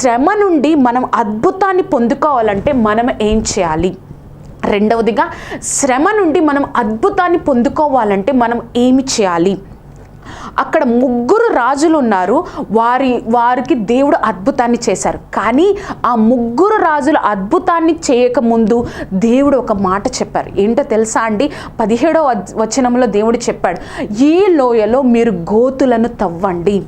శ్రమ నుండి మనం అద్భుతాన్ని పొందుకోవాలంటే మనం ఏం చేయాలి? రెండవదిగా శ్రమ నుండి మనం అద్భుతాన్ని పొందుకోవాలంటే మనం ఏమి చేయాలి? అక్కడ ముగ్గురు రాజులు ఉన్నారు. వారి వారికి దేవుడు అద్భుతాన్ని చేశారు. కానీ ఆ ముగ్గురు రాజులు అద్భుతాన్ని చేయకముందు దేవుడు ఒక మాట చెప్పారు. ఏంటో తెలుసా అండి? పదిహేడవ వచనంలో దేవుడు చెప్పాడు ఈ లోయలో మీరు గోతులను తవ్వండి.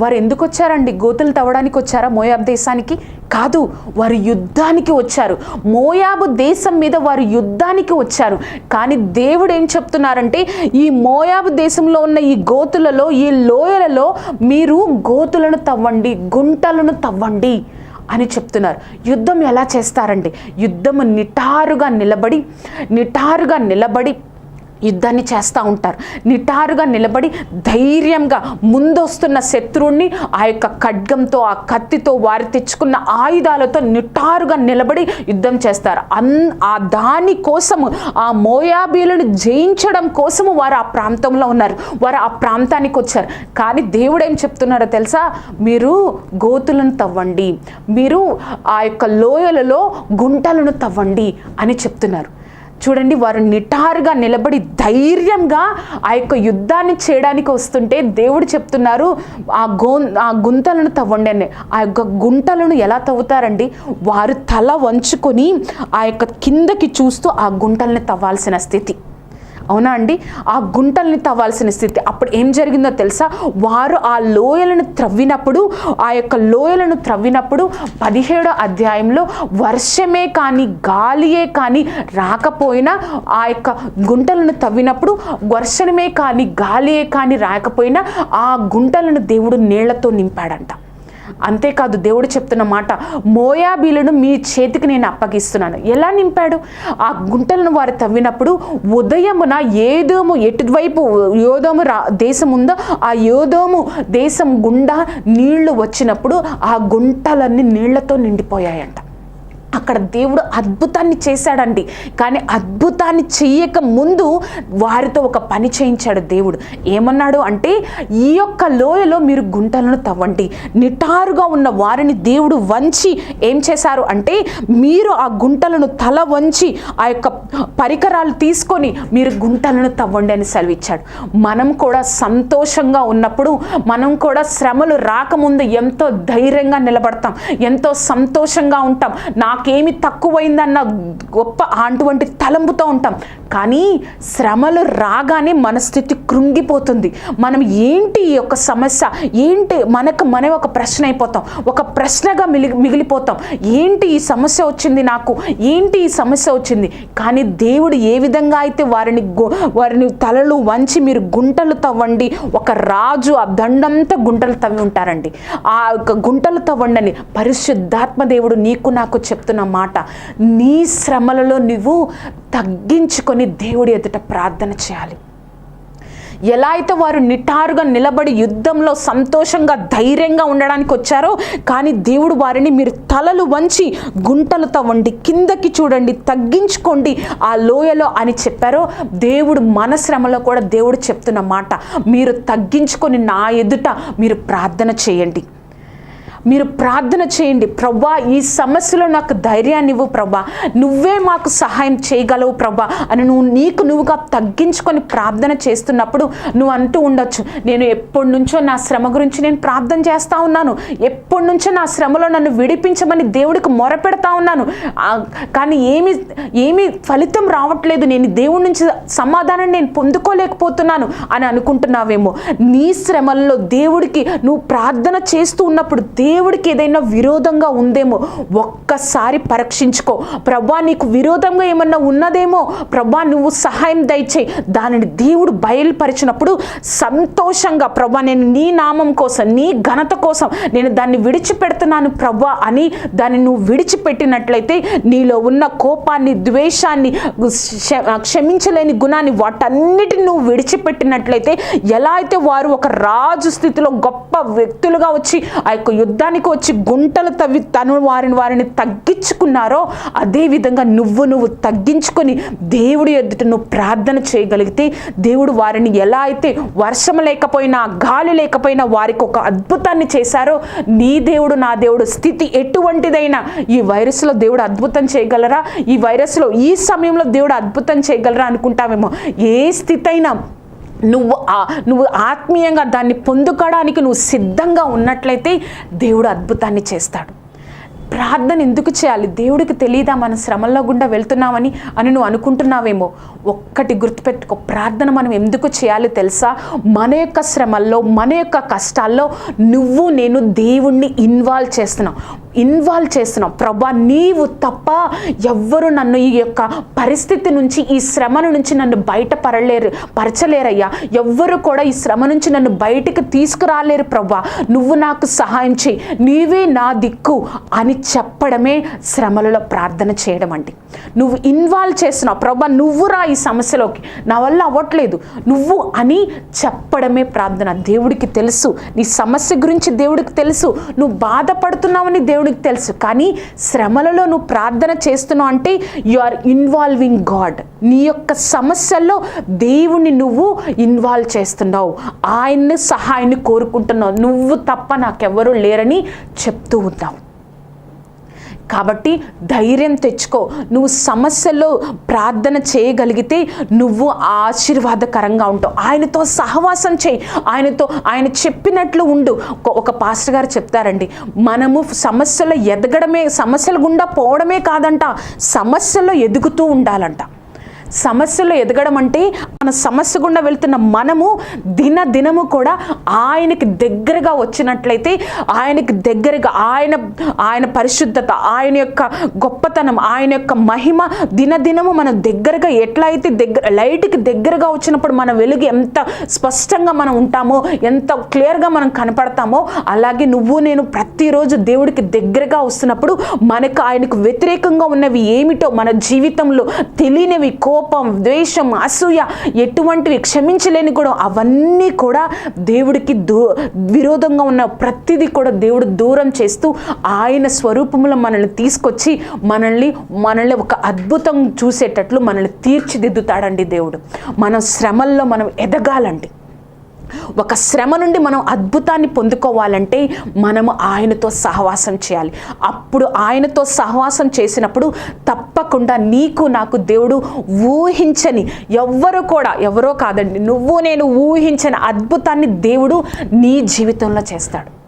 వారు ఎందుకు వచ్చారండి? గోతులు తవ్వడానికి వచ్చారా మోయాబ్ దేశానికి? కాదు వారు యుద్ధానికి వచ్చారు. మోయాబు దేశం మీద వారు యుద్ధానికి వచ్చారు. కానీ దేవుడు ఏం చెప్తున్నారంటే ఈ మోయాబు దేశంలో ఉన్న ఈ గోతులలో ఈ లోయలలో మీరు గోతులను తవ్వండి గుంటలను తవ్వండి అని చెప్తున్నారు. యుద్ధం ఎలా చేస్తారండి? యుద్ధము నిటారుగా నిలబడి నిటారుగా నిలబడి యుద్ధాన్ని చేస్తూ ఉంటారు. నిటారుగా నిలబడి ధైర్యంగా ముందొస్తున్న శత్రువుని ఆ యొక్క ఖడ్గంతో ఆ కత్తితో వారు తెచ్చుకున్న ఆయుధాలతో నిటారుగా నిలబడి యుద్ధం చేస్తారు. అన్ ఆ దాని కోసము ఆ మోయాబీలను జయించడం కోసము వారు ఆ ప్రాంతంలో ఉన్నారు. వారు ఆ ప్రాంతానికి వచ్చారు. కానీ దేవుడు ఏం చెప్తున్నారో తెలుసా? మీరు గోతులను తవ్వండి. మీరు ఆ యొక్క లోయలలో గుంటలను తవ్వండి అని చెప్తున్నారు. చూడండి వారు నిటారుగా నిలబడి ధైర్యంగా ఆ యొక్క యుద్ధాన్ని చేయడానికి వస్తుంటే దేవుడు చెప్తున్నారు ఆ గో ఆ గుంతలను తవ్వండి అని. ఆ యొక్క గుంటలను ఎలా తవ్వుతారండి? వారు తల వంచుకొని ఆ యొక్క కిందకి చూస్తూ ఆ గుంటల్ని తవ్వాల్సిన స్థితి. అవునా అండి? ఆ గుంటల్ని తవ్వాల్సిన స్థితి. అప్పుడు ఏం జరిగిందో తెలుసా? వారు ఆ లోయలను త్రవ్వినప్పుడు ఆ యొక్క లోయలను త్రవ్వినప్పుడు పదిహేడో అధ్యాయంలో వర్షమే కానీ గాలియే కానీ రాకపోయినా ఆ యొక్క గుంటలను తవ్వినప్పుడు వర్షమే కానీ గాలియే కానీ రాకపోయినా ఆ గుంటలను దేవుడు నీళ్ళతో నింపాడంట. అంతేకాదు దేవుడు చెప్తున్న మాట మోయాబీలను మీ చేతికి నేను అప్పగిస్తున్నాను. ఎలా నింపాడు? ఆ గుంటలను వారు తవ్వినప్పుడు ఉదయమున ఏదోము ఎటువైపు యోదోము రా దేశం ఉందో ఆ యోదోము దేశం గుండా నీళ్ళు వచ్చినప్పుడు ఆ గుంటలన్నీ నీళ్ళతో నిండిపోయాయంట. అక్కడ దేవుడు అద్భుతాన్ని చేశాడండి. కానీ అద్భుతాన్ని చేయక ముందు వారితో ఒక పని చేయించాడు దేవుడు. ఏమన్నాడు అంటే ఈ యొక్క లోయలో మీరు గుంటలను తవ్వండి. నిటారుగా ఉన్న వారిని దేవుడు వంచి ఏం చేశారు అంటే మీరు ఆ గుంటలను తల వంచి ఆ యొక్క పరికరాలు తీసుకొని మీరు గుంటలను తవ్వండి అని సెలవిచ్చాడు. మనం కూడా సంతోషంగా ఉన్నప్పుడు మనం కూడా శ్రమలు రాకముందు ఎంతో ధైర్యంగా నిలబడతాం. ఎంతో సంతోషంగా ఉంటాం. నాకు నాకేమి తక్కువైందన్న గొప్ప అటువంటి తలంపుతో ఉంటాం. కానీ శ్రమలు రాగానే మన స్థితి కృంగిపోతుంది. మనం ఏంటి ఈ యొక్క సమస్య? ఏంటి మనకు మనమే ఒక ప్రశ్న అయిపోతాం. ఒక ప్రశ్నగా మిగిలి మిగిలిపోతాం. ఏంటి ఈ సమస్య వచ్చింది నాకు? ఏంటి ఈ సమస్య వచ్చింది? కానీ దేవుడు ఏ విధంగా అయితే వారిని వారిని తలలు వంచి మీరు గుంటలు తవ్వండి ఒక రాజు ఆ దండంతా గుంటలు తవ్వి ఉంటారండి. ఆ యొక్క గుంటలు తవ్వండి అని పరిశుద్ధాత్మ దేవుడు నీకు నాకు చెప్తున్న మాట. నీ శ్రమలలో నువ్వు తగ్గించుకొని దేవుడి ఎదుట ప్రార్థన చేయాలి. ఎలా అయితే వారు నిటారుగా నిలబడి యుద్ధంలో సంతోషంగా ధైర్యంగా ఉండడానికి వచ్చారో కానీ దేవుడు వారిని మీరు తలలు వంచి గుంటలు తవ్వండి కిందకి చూడండి తగ్గించుకోండి ఆ లోయలో అని చెప్పారో దేవుడు మన శ్రమలో కూడా దేవుడు చెప్తున్న మాట. మీరు తగ్గించుకొని నా ఎదుట మీరు ప్రార్థన చేయండి. మీరు ప్రార్థన చేయండి. ప్రభా ఈ సమస్యలో నాకు ధైర్యాన్ని ఇవ్వు ప్రభా. నువ్వే మాకు సహాయం చేయగలవు ప్రభా. అని నువ్వు నీకు నువ్వుగా తగ్గించుకొని ప్రార్థన చేస్తున్నప్పుడు నువ్వు అంటూ ఉండొచ్చు. నేను ఎప్పటి నుంచో నా శ్రమ గురించి నేను ప్రార్థన చేస్తూ ఉన్నాను. ఎప్పటి నుంచో నా శ్రమలో నన్ను విడిపించమని దేవుడికి మొరపెడతా ఉన్నాను. కానీ ఏమి ఏమి ఫలితం రావట్లేదు. నేను దేవుడి నుంచి సమాధానం నేను పొందుకోలేకపోతున్నాను అని అనుకుంటున్నావేమో. నీ శ్రమల్లో దేవుడికి నువ్వు ప్రార్థన చేస్తూ ఉన్నప్పుడు దేవుడికి ఏదైనా విరోధంగా ఉందేమో ఒక్కసారి పరీక్షించుకో. ప్రభా నీకు విరోధంగా ఏమన్నా ఉన్నదేమో ప్రభా నువ్వు సహాయం దయచేయి. దానిని దేవుడు బయలుపరిచినప్పుడు సంతోషంగా ప్రభా నేను నీ నామం కోసం నీ ఘనత కోసం నేను దాన్ని విడిచిపెడుతున్నాను ప్రభా అని దాన్ని నువ్వు విడిచిపెట్టినట్లయితే నీలో ఉన్న కోపాన్ని ద్వేషాన్ని క్షమించలేని గుణాన్ని వాటన్నిటిని నువ్వు విడిచిపెట్టినట్లయితే ఎలా అయితే వారు ఒక రాజు స్థితిలో గొప్ప వ్యక్తులుగా వచ్చి ఆ యొక్క యుద్ధ యుద్ధానికి వచ్చి గుంటలు తవ్వి తను వారిని వారిని తగ్గించుకున్నారో అదేవిధంగా నువ్వు నువ్వు తగ్గించుకొని దేవుడి ఎదుట నువ్వు ప్రార్థన చేయగలిగితే దేవుడు వారిని ఎలా అయితే వర్షం లేకపోయినా గాలి లేకపోయినా వారికి ఒక అద్భుతాన్ని చేశారో నీ దేవుడు నా దేవుడు స్థితి ఎటువంటిదైనా ఈ వైరస్లో దేవుడు అద్భుతం చేయగలరా? ఈ వైరస్లో ఈ సమయంలో దేవుడు అద్భుతం చేయగలరా అనుకుంటామేమో ఏ స్థితి అయినా నువ్వు నువ్వు ఆత్మీయంగా దాన్ని పొందుకోవడానికి నువ్వు సిద్ధంగా ఉన్నట్లయితే దేవుడు అద్భుతాన్ని చేస్తాడు. ప్రార్థన ఎందుకు చేయాలి? దేవుడికి తెలియదా మన శ్రమల్లో గుండా వెళ్తున్నామని అని నువ్వు అనుకుంటున్నావేమో? ఒక్కటి గుర్తుపెట్టుకో ప్రార్థన మనం ఎందుకు చేయాలి తెలుసా? మన యొక్క శ్రమల్లో మన యొక్క కష్టాల్లో నువ్వు నేను దేవుణ్ణి ఇన్వాల్వ్ చేస్తున్నావు ఇన్వాల్వ్ చేస్తున్నావు. ప్రభా నీవు తప్ప ఎవ్వరు నన్ను ఈ యొక్క పరిస్థితి నుంచి ఈ శ్రమ నుంచి నన్ను బయట పరలేరు పరచలేరయ్యా. ఎవ్వరు కూడా ఈ శ్రమ నుంచి నన్ను బయటికి తీసుకురాలేరు ప్రభా. నువ్వు నాకు సహాయం చేయి. నీవే నా దిక్కు అని చెప్పడమే శ్రమలలో ప్రార్థన చేయడం అండి. నువ్వు ఇన్వాల్వ్ చేస్తున్నావు. ప్రభా నువ్వు రా ఈ సమస్యలోకి. నా వల్ల అవ్వట్లేదు. నువ్వు అని చెప్పడమే ప్రార్థన. దేవుడికి తెలుసు. నీ సమస్య గురించి దేవుడికి తెలుసు. నువ్వు బాధపడుతున్నావని దేవుడికి తెలుసు. కానీ శ్రమలలో నువ్వు ప్రార్థన చేస్తున్నావు అంటే యు ఆర్ ఇన్వాల్వింగ్ గాడ్ నీ యొక్క సమస్యల్లో దేవుణ్ణి నువ్వు ఇన్వాల్వ్ చేస్తున్నావు. ఆయన్ని సహాయాన్ని కోరుకుంటున్నావు. నువ్వు తప్ప నాకెవ్వరూ లేరని చెప్తూ ఉన్నావు. కాబట్టి ధైర్యం తెచ్చుకో. నువ్వు సమస్యల్లో ప్రార్థన చేయగలిగితే నువ్వు ఆశీర్వాదకరంగా ఉంటావు. ఆయనతో సహవాసం చేయి. ఆయనతో ఆయన చెప్పినట్లు ఉండు. ఒక- పాస్టర్ గారు చెప్తారండి మనము సమస్యలో ఎదగడమే సమస్యల గుండా పోవడమే కాదంట సమస్యల్లో ఎదుగుతూ ఉండాలంట. సమస్యలు ఎదగడం అంటే మన సమస్య గుండా వెళ్తున్న మనము దిన దినము కూడా ఆయనకి దగ్గరగా వచ్చినట్లయితే ఆయనకి దగ్గరగా ఆయన ఆయన పరిశుద్ధత ఆయన యొక్క గొప్పతనం ఆయన యొక్క మహిమ దినదినము మనం దగ్గరగా ఎట్లా అయితే దగ్గర లైట్కి దగ్గరగా వచ్చినప్పుడు మన వెలుగు ఎంత స్పష్టంగా మనం ఉంటామో ఎంత క్లియర్గా మనం కనపడతామో అలాగే నువ్వు నేను ప్రతిరోజు దేవుడికి దగ్గరగా వస్తున్నప్పుడు మనకు ఆయనకు వ్యతిరేకంగా ఉన్నవి ఏమిటో మన జీవితంలో తెలియనివి కో కోపం ద్వేషం అసూయ ఎటువంటివి క్షమించలేని కూడా అవన్నీ కూడా దేవుడికి దూ విరోధంగా ఉన్న ప్రతిదీ కూడా దేవుడు దూరం చేస్తూ ఆయన స్వరూపంలో మనల్ని తీసుకొచ్చి మనల్ని మనల్ని ఒక అద్భుతం చూసేటట్లు మనల్ని తీర్చిదిద్దుతాడండి దేవుడు. మనం శ్రమల్లో మనం ఎదగాలండి. ఒక శ్రమ నుండి మనం అద్భుతాన్ని పొందుకోవాలంటే మనము ఆయనతో సహవాసం చేయాలి. అప్పుడు ఆయనతో సహవాసం చేసినప్పుడు తప్పకుండా నీకు నాకు దేవుడు ఊహించని ఎవ్వరు కూడా ఎవరో కాదండి నువ్వు నేను ఊహించని అద్భుతాన్ని దేవుడు నీ జీవితంలో చేస్తాడు.